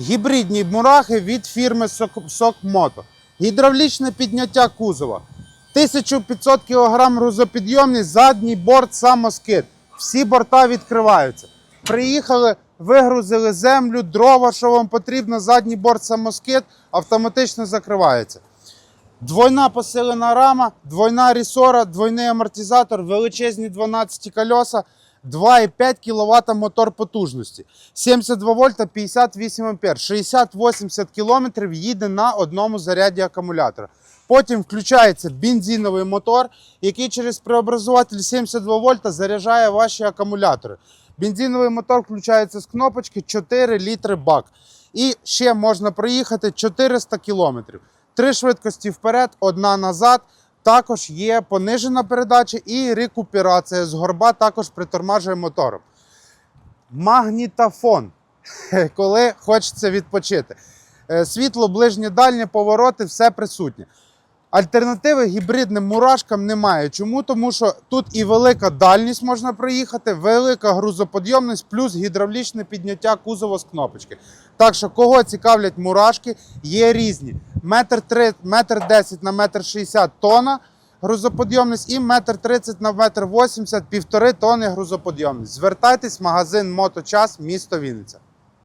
Гібридні мурахи від фірми Сок- Сокмото. Гідравлічне підняття кузова. 1500 кг грузопідйомність, задній борт самоскид. Всі борта відкриваються. Приїхали, вигрузили землю, дрова, що вам потрібно, задній борт самоскид автоматично закривається. Двойна посилена рама, двойна рісора, двойний амортизатор, величезні 12 колеса, 2,5 кВт мотор потужності, 72 вольта, 58 ампер, 60-80 км їде на одному заряді акумулятора. Потім включається бензиновий мотор, який через преобразователь 72 вольта заряджає ваші акумулятори. Бензиновий мотор включається з кнопочки 4 літри бак. І ще можна проїхати 400 кілометрів. Три швидкості вперед, одна назад. Також є понижена передача і рекуперація з горба також притормажує мотором. Магнітофон, коли хочеться відпочити. Е, Світло, ближнє, дальнє, повороти, все присутнє. Альтернативи гібридним мурашкам немає. Чому? Тому що тут і велика дальність можна проїхати, велика грузоподйомність, плюс гідравлічне підняття кузова з кнопочки. Так що, кого цікавлять мурашки, є різні. Метр три, метр десять на метр шістдесят тонна грузоподйомність і метр тридцять на метр вісімдесят, півтори тонни грузоподйомність. Звертайтесь в магазин Моточас, місто Вінниця.